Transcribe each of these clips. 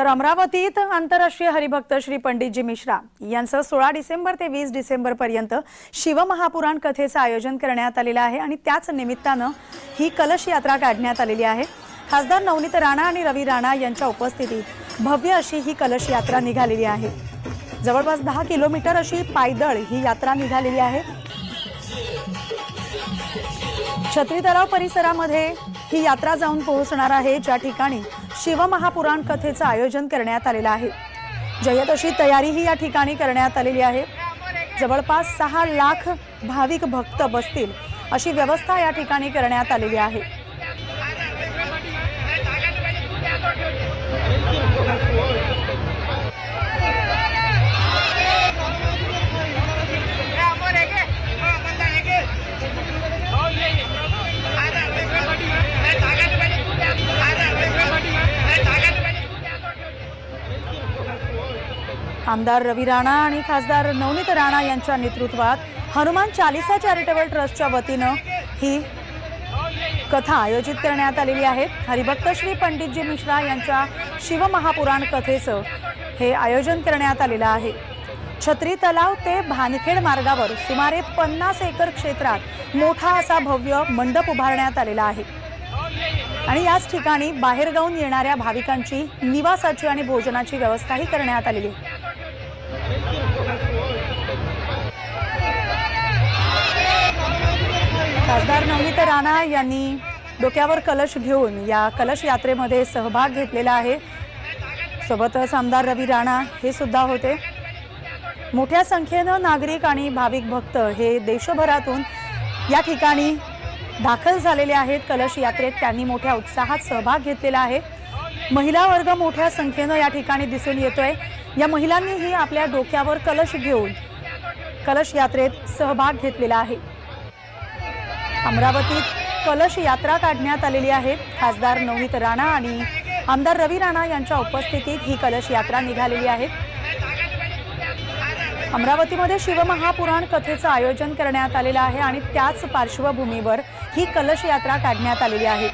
तर अमरावतीत आंतरराष्ट्रीय हरिभक्त श्री पंडितजी मिश्रा यांचं सोळा डिसेंबर ते वीस डिसेंबर पर्यंत शिवमहापुराण कथेचं आयोजन करण्यात आलेलं आहे आणि त्याच निमित्तानं ही कलश यात्रा काढण्यात आलेली आहे. खासदार नवनीत राणा आणि रवी राणा यांच्या उपस्थितीत भव्य अशी ही कलश यात्रा निघालेली आहे. जवळपास दहा किलोमीटर अशी पायदळ ही यात्रा निघालेली आहे. छत्री तलाव परिसरामध्ये ही यात्रा जाऊन पोहोचणार आहे. ज्या ठिकाणी शिवमहापुराण कथेचं आयोजन करण्यात आलेलं आहे. जय्यत तयारीही या ठिकाणी करण्यात आलेली आहे. जवळपास सहा लाख भाविक भक्त बसतील अशी व्यवस्था या ठिकाणी करण्यात आलेली आहे. आमदार रवी राणा आणि खासदार नवनीत राणा यांच्या नेतृत्वात हनुमान चालिसा चॅरिटेबल ट्रस्टच्या वतीनं ही कथा आयोजित करण्यात आलेली आहे. हरिभक्त श्री पंडितजी मिश्रा यांच्या शिवमहापुराण कथेचं हे आयोजन करण्यात आलेलं आहे. छत्री तलाव ते भानखेड मार्गावर सुमारे पन्नास एकर क्षेत्रात मोठा असा भव्य मंडप उभारण्यात आलेला आहे. आणि याच ठिकाणी बाहेरगावून येणाऱ्या भाविकांची निवासाची आणि भोजनाची व्यवस्थाही करण्यात आलेली आहे. खासदार नवनीत राणा यांनी डोक्यावर कलश घेऊन या कलश यात्रेमध्ये सहभाग घेतलेला आहे. सोबतच आमदार रवी राणा हे सुद्धा होते. मोठ्या संख्येनं नागरिक आणि भाविक भक्त हे देशभरातून या ठिकाणी दाखल झालेले आहेत. कलश यात्रेत त्यांनी मोठ्या उत्साहात सहभाग घेतलेला आहे. महिला वर्ग मोठ्या संख्येनं या ठिकाणी दिसून येतोय. या महिलांनीही आपल्या डोक्यावर कलश घेऊन कलश यात्रेत सहभाग घेतलेला आहे. अमरावतीत कलश यात्रा काढण्यात आलेली आहे. खासदार नवनीत राणा आणि आमदार रवी राणा यांच्या उपस्थितीत ही कलश यात्रा निघालेली आहे. अमरावतीमध्ये शिवमहापुराण कथेचं आयोजन करण्यात आलेलं आहे आणि त्याच पार्श्वभूमीवर ही कलश यात्रा काढण्यात आलेली आहे.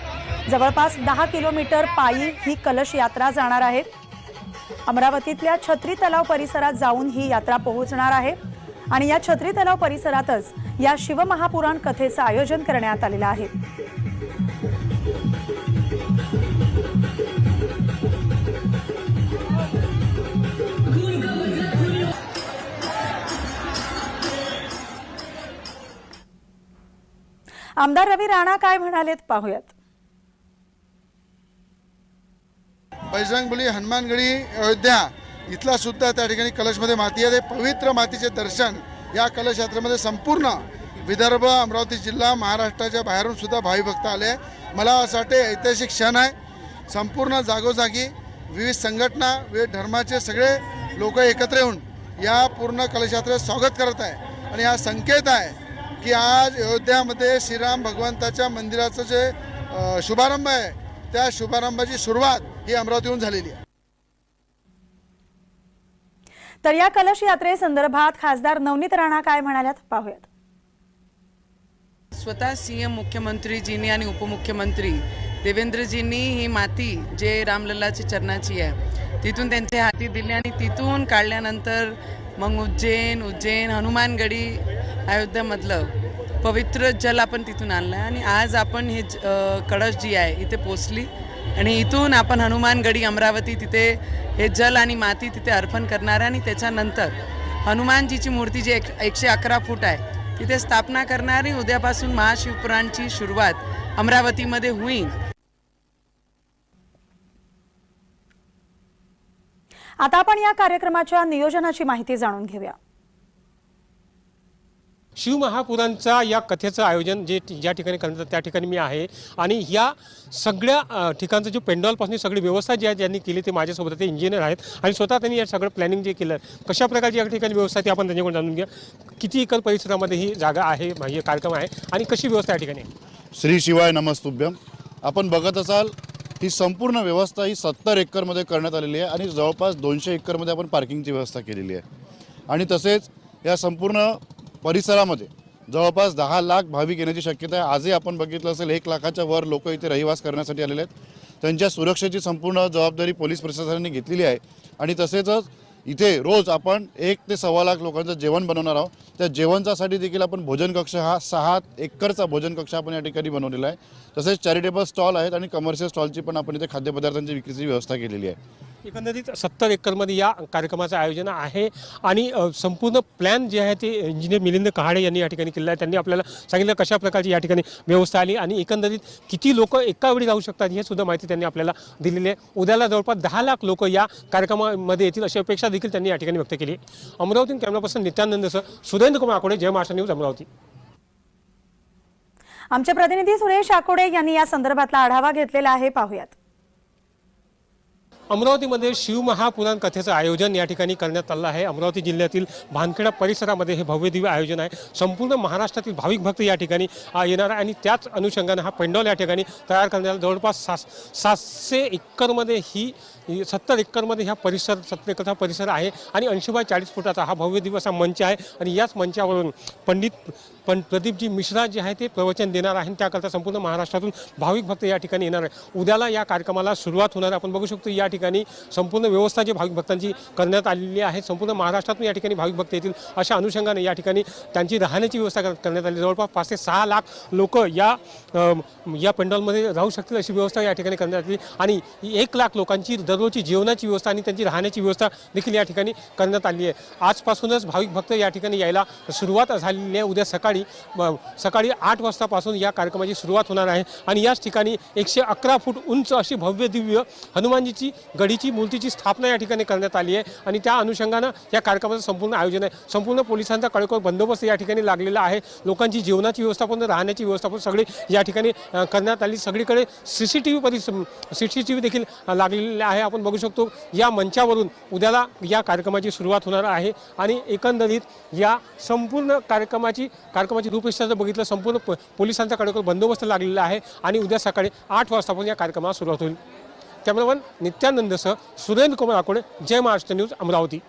जवळपास दहा किलोमीटर पायी ही कलश यात्रा जाणार आहे. अमरावतीतल्या छत्री तलाव परिसरात जाऊन ही यात्रा पोहोचणार आहे. आणि या छत्री तलाव परिसरातच या शिवमहापुराण कथेचं आयोजन करण्यात आलेलं आहे. आमदार रवी राणा काय म्हणालेत पाहूयात. बजरंगबली हनुमानगडी अयोध्या इथला सुद्धा त्या ठिकाणी कलशमध्ये माती आहे. पवित्र मातीचे दर्शन या कलशयात्रेमध्ये संपूर्ण विदर्भ अमरावती जिल्हा महाराष्ट्राच्या बाहेरून सुद्धा भाविभक्त आले मला असं वाटते ऐतिहासिक क्षण आहे. संपूर्ण जागोजागी विविध संघटना विविध धर्माचे सगळे लोक एकत्र येऊन या पूर्ण कलशयात्रेत स्वागत करत आहे. आणि हा संकेत आहे की आज अयोध्यामध्ये श्रीराम भगवंताच्या मंदिराचं जे शुभारंभ आहे त्या शुभारंभाची सुरुवात ही अमरावतीहून झालेली आहे. तर या कलश यात्रेसंदर्भात खासदार नवनीत राणा काय म्हणाल्यात? पाहूयात. स्वतः सी एम मुख्यमंत्रीजींनी आणि उपमुख्यमंत्री देवेंद्रजींनी ही माती जे रामलल्लाची चरणाची आहे तिथून त्यांच्या हाती दिली आणि तिथून काढल्यानंतर मग उज्जैन उज्जैन हनुमानगडी अयोध्यामधलं पवित्र जल आपण तिथून आणलं आणि आज आपण हे कळश जी आहे इथे पोचली. आणि इथून आपण हनुमानगडी अमरावती तिथे हे जल आणि माती तिथे अर्पण करणार आहे आणि त्याच्यानंतर हनुमानजीची मूर्ती जी एक एकशे अकरा फूट आहे तिथे स्थापना करणारी उद्यापासून महाशिवपुराणची सुरुवात अमरावतीमध्ये होईल. आता आपण या कार्यक्रमाच्या नियोजनाची माहिती जाणून घेऊया. शिवमहापुरांचा या कथेचं आयोजन जे ज्या ठिकाणी करण्यात त्या ठिकाणी मी आहे. आणि या सगळ्या ठिकाणचं जे पेंडॉलपासून सगळी व्यवस्था जी आहे ज्यांनी केली ते माझ्यासोबत ते इंजिनियर आहेत. आणि स्वतः त्यांनी या सगळं प्लॅनिंग जे केलं कशा प्रकारची या ठिकाणी व्यवस्था ती आपण त्यांच्याकडून जाणून घ्या किती एकर परिसरामध्ये ही जागा आहे म्हणजे कार्यक्रम आहे आणि कशी व्यवस्था या ठिकाणी श्री शिवाय नमस्तुभ्यम. आपण बघत असाल ही संपूर्ण व्यवस्था ही सत्तर एकरमध्ये करण्यात आलेली आहे आणि जवळपास दोनशे एकरमध्ये आपण पार्किंगची व्यवस्था केलेली आहे. आणि तसेच या संपूर्ण परिसरामध्ये जवळपास दहा लाख भाविक येण्याची शक्यता आहे. आजही आपण बघितलं असेल एक लाखाच्या वर लोक इथे रहिवास करण्यासाठी आलेले आहेत. त्यांच्या सुरक्षेची संपूर्ण जबाबदारी पोलीस प्रशासनाने घेतलेली आहे. आणि तसेचच इथे रोज आपण एक ते सव्वा लाख लोकांचं जेवण बनवणार आहोत. त्या जेवणासाठी देखील आपण भोजन कक्ष हा सहा एकरचा भोजन कक्ष आपण या ठिकाणी बनवलेला आहे. तसेच चॅरिटेबल स्टॉल आहेत आणि कमर्शियल स्टॉलची पण आपण इथे खाद्यपदार्थांची विक्रीची व्यवस्था केलेली आहे. एकंदरीत सत्तर एकरमध्ये या कार्यक्रमाचं आयोजन आहे. आणि संपूर्ण प्लॅन जे आहे ते इंजिनियर मिलिंद कहाडे यांनी या ठिकाणी केलेलं आहे. त्यांनी आपल्याला सांगितलं कशा प्रकारची या ठिकाणी व्यवस्था आली आणि एकंदरीत किती लोक एका वेळी जाऊ शकतात हे सुद्धा माहिती त्यांनी आपल्याला दिलेली आहे. उद्याला जवळपास दहा लाख लोक या कार्यक्रमामध्ये येतील अशी अपेक्षा देखील त्यांनी या ठिकाणी व्यक्त केली आहे. कॅमेरापासून नित्यानंद सर सुरेंद्र कुमार आकोडे जय महाराष्ट्र न्यूज अमरावती. आमचे प्रतिनिधी सुरेश आकोडे यांनी या संदर्भातला आढावा घेतलेला आहे. पाहूयात. अमरावतीमध्ये शिवमहापुराण कथेचं आयोजन या ठिकाणी करण्यात आलं आहे. अमरावती जिल्ह्यातील भानखेडा परिसरामध्ये हे भव्यदिव्य आयोजन आहे. संपूर्ण महाराष्ट्रातील भाविक भक्त या ठिकाणी येणार आहे आणि त्याच अनुषंगाने हा पेंडॉल या ठिकाणी तयार करण्यात आला. जवळपास सात सातशे एक्करमध्ये ही सत्तर एकरमध्ये ह्या परिसर सत्तर परिसर आहे आणि ऐंशी बाय चाळीस फुटाचा हा भव्य दिवस असा मंच आहे आणि याच मंचावरून पंडित पण प्रदीपजी मिश्रा जे आहे ते प्रवचन देणार आहे आणि त्याकरता संपूर्ण महाराष्ट्रातून भाविक भक्त या ठिकाणी येणार आहे. उद्याला या कार्यक्रमाला सुरुवात होणार आपण बघू शकतो या ठिकाणी संपूर्ण व्यवस्था जी भाविक भक्तांची करण्यात आलेली आहे संपूर्ण महाराष्ट्रातून या ठिकाणी भाविक भक्त येतील अशा अनुषंगाने या ठिकाणी त्यांची राहण्याची व्यवस्था करण्यात आली. जवळपास पाच ते सहा लाख लोक या या पंडॉलमध्ये राहू शकतील अशी व्यवस्था या ठिकाणी करण्यात आली. आणि एक लाख लोकांची दररोजची जेवणाची व्यवस्था आणि त्यांची राहण्याची व्यवस्था देखील या ठिकाणी करण्यात आली आहे. आजपासूनच भाविक भक्त या ठिकाणी यायला सुरुवात झालेली आहे. उद्या सकाळी सकाळी आठ वाजतापासून या कार्यक्रमाची सुरुवात होणार आहे. आणि याच ठिकाणी एकशे अकरा फूट उंच अशी भव्य दिव्य हनुमानजीची गडीची मूर्तीची स्थापना या ठिकाणी करण्यात आली आहे आणि त्या अनुषंगानं या कार्यक्रमाचं संपूर्ण आयोजन आहे. संपूर्ण पोलिसांचा कडेकोट बंदोबस्त या ठिकाणी लागलेला आहे. लोकांची जेवणाची व्यवस्थापन राहण्याची व्यवस्थापन सगळी या ठिकाणी करण्यात आली. सगळीकडे सी सी टी व्ही परि सी सी टी व्ही देखील लागलेले आहे. आपण बघू शकतो या मंचावरून उद्याला या कार्यक्रमाची सुरुवात होणार आहे आणि एकंदरीत या संपूर्ण कार्यक्रमाची कार्यक्रमाची रूपरेषा जर बघितलं संपूर्ण प- पोलिसांचा कडेकोट बंदोबस्त लागलेला आहे आणि उद्या सकाळी आठ वाजतापासून या कार्यक्रमाला सुरुवात होईल. कॅमेरामन नित्यानंदसह सुरेंद्र कुमार आकोडे जय महाराष्ट्र न्यूज अमरावती.